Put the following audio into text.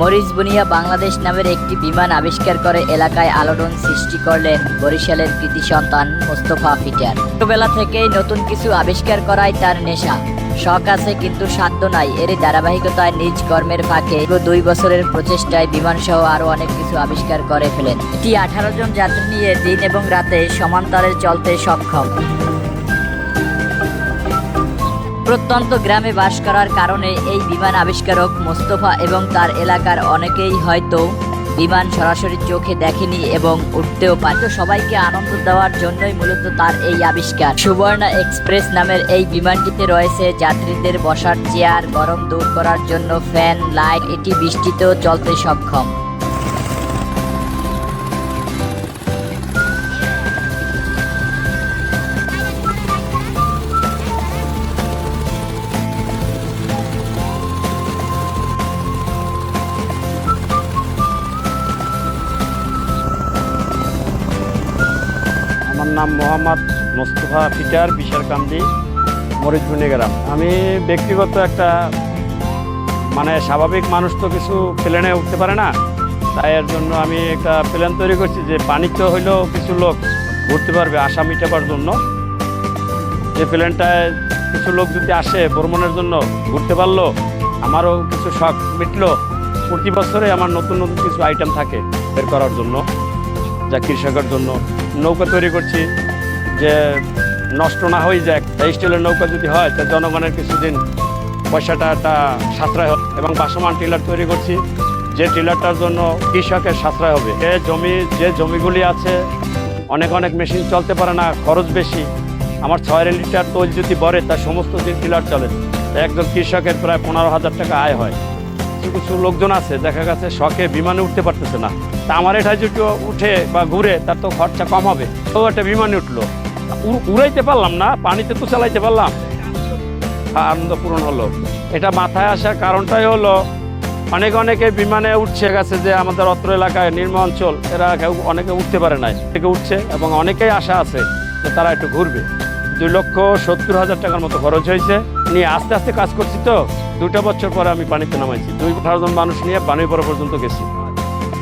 মরিচ বুনিয়া বাংলাদেশ নামের একটি বিমান আবিষ্কার করে এলাকায় আলোড়ন সৃষ্টি করলেন বরিশালের কৃতি সন্তান মোস্তফা ফিটার ছোটবেলা থেকেই নতুন কিছু আবিষ্কার করাই তার নেশা। শখ আছে কিন্তু সাধ্য নাই। এরই ধারাবাহিকতায় নিজ কর্মের ফাঁকে দুই বছরের প্রচেষ্টায় বিমান সহ আরও অনেক কিছু আবিষ্কার করে ফেলেন। এটি আঠারো জন যাত্রী নিয়ে দিন এবং রাতে সমান্তরে চলতে সক্ষম। প্রত্যন্ত গ্রামে বাস করার কারণে এই বিমান আবিষ্কারক মোস্তফা এবং তার এলাকার অনেকেই হয়তো বিমান সরাসরি চোখে দেখেনি এবং উঠতেও পারে তো সবাইকে আনন্দ দেওয়ার জন্যই মূলত তার এই আবিষ্কার। সুবর্ণা এক্সপ্রেস নামের এই বিমানটিতে রয়েছে যাত্রীদের বসার চেয়ার গরম দূর করার জন্য ফ্যান, লাইট, এটি বৃষ্টিতেও চলতে সক্ষম। আমার নাম মোহাম্মদ মোস্তফা ফিটার বিশারকান্দি মরিচবুনি গ্রাম আমি ব্যক্তিগত একটা মানে স্বাভাবিক মানুষ তো কিছু প্লেনে উঠতে পারে না, তাই এর জন্য আমি একটা প্লেন তৈরি করছি যে পানিতে হইলেও কিছু লোক ঘুরতে পারবে আশা মিটাবার জন্য। যে প্লেনটায় কিছু লোক যদি আসে ভ্রমণের জন্য ঘুরতে পারল, আমারও কিছু শখ মিটলো। প্রতি বছরে আমার নতুন নতুন কিছু আইটেম থাকে বের করার জন্য, যা কৃষকের জন্য নৌকা তৈরি করছি যে নষ্ট না হয়ে যায় এই স্টিলের নৌকা যদি হয়, তা জনগণের কিছুদিন পয়সাটা একটা সাশ্রয় হবে এবং বাসমান টিলার তৈরি করছি। যে টিলারটার জন্য কৃষকের সাশ্রয় হবে। যে জমি, যে জমিগুলি আছে, অনেক অনেক মেশিন চলতে পারে না, খরচ বেশি। আমার ছয় লিটার তৈল যদি বড়ে তার সমস্ত দিন টিলার চলে। একজন কৃষকের প্রায় পনেরো হাজার টাকা আয় হয়। কিছু কিছু লোকজন আছে, দেখা গেছে শখে বিমানে উঠতে পারতেছে না। তা আমার এটা যদি উঠে বা ঘুরে, তার তো খরচা কম হবে। তো একটা বিমানে উঠল। উড়াইতে পারলাম না, পানিতে তো চালাইতে পারলাম। আনন্দ পূরণ হলো। এটা মাথায় আসার কারণটাই হলো, অনেক অনেকে বিমানে উঠছে, গেছে যে আমাদের অত্র এলাকায় নিম্ন অঞ্চল, এরা কেউ অনেকে উঠতে পারে নাই। থেকে উঠছে এবং অনেকেই আশা আছে যে তারা একটু ঘুরবে। দুই লক্ষ সত্তর হাজার টাকার মতো খরচ হয়েছে। নিয়ে আস্তে আস্তে কাজ করছি তো। দুটা বছর পরে আমি পানিতে নামাইছি। দুই আঠারো জন মানুষ নিয়ে পানি পরে পর্যন্ত গেছি।